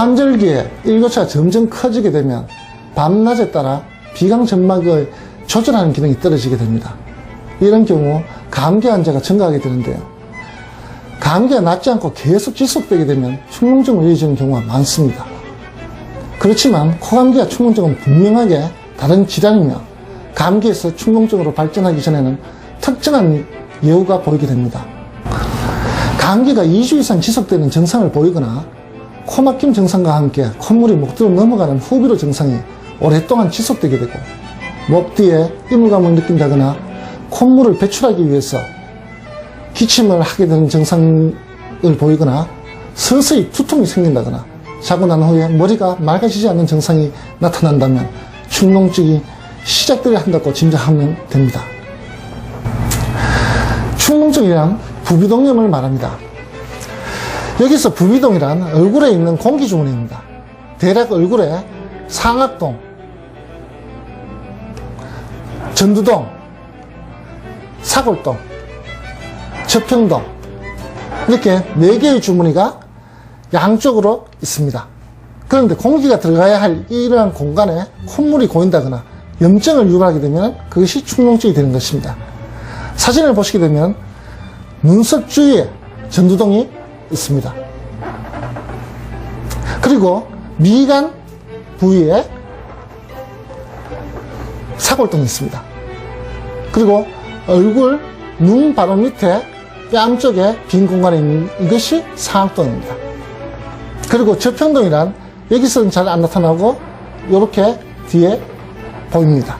환절기에 일교차가 점점 커지게 되면 밤낮에 따라 비강 점막을 조절하는 기능이 떨어지게 됩니다. 이런 경우 감기 환자가 증가하게 되는데요. 감기가 낫지 않고 계속 지속되게 되면 충농증으로 이어지는 경우가 많습니다. 그렇지만 코감기와 충농증은 분명하게 다른 질환이며 감기에서 충농증으로 발전하기 전에는 특정한 예후가 보이게 됩니다. 감기가 2주 이상 지속되는 증상을 보이거나 코막힘 증상과 함께 콧물이 목 뒤로 넘어가는 후비로 증상이 오랫동안 지속되게 되고 목 뒤에 이물감을 느낀다거나 콧물을 배출하기 위해서 기침을 하게 되는 증상을 보이거나 서서히 두통이 생긴다거나 자고 난 후에 머리가 맑아지지 않는 증상이 나타난다면 충농증이 시작되어야 한다고 짐작하면 됩니다. 충농증이란 부비동염을 말합니다. 여기서 부비동이란 얼굴에 있는 공기 주머니입니다. 대략 얼굴에 상악동, 전두동, 사골동, 저평동 이렇게 네 개의 주머니가 양쪽으로 있습니다. 그런데 공기가 들어가야 할 이러한 공간에 콧물이 고인다거나 염증을 유발하게 되면 그것이 충농증이 되는 것입니다. 사진을 보시게 되면 눈썹 주위에 전두동이 있습니다. 그리고 미간 부위에 사골동이 있습니다. 그리고 얼굴, 눈 바로 밑에 뺨 쪽에 빈 공간에 있는 이것이 상악동입니다. 그리고 저평동이란 여기서는 잘 안 나타나고 이렇게 뒤에 보입니다.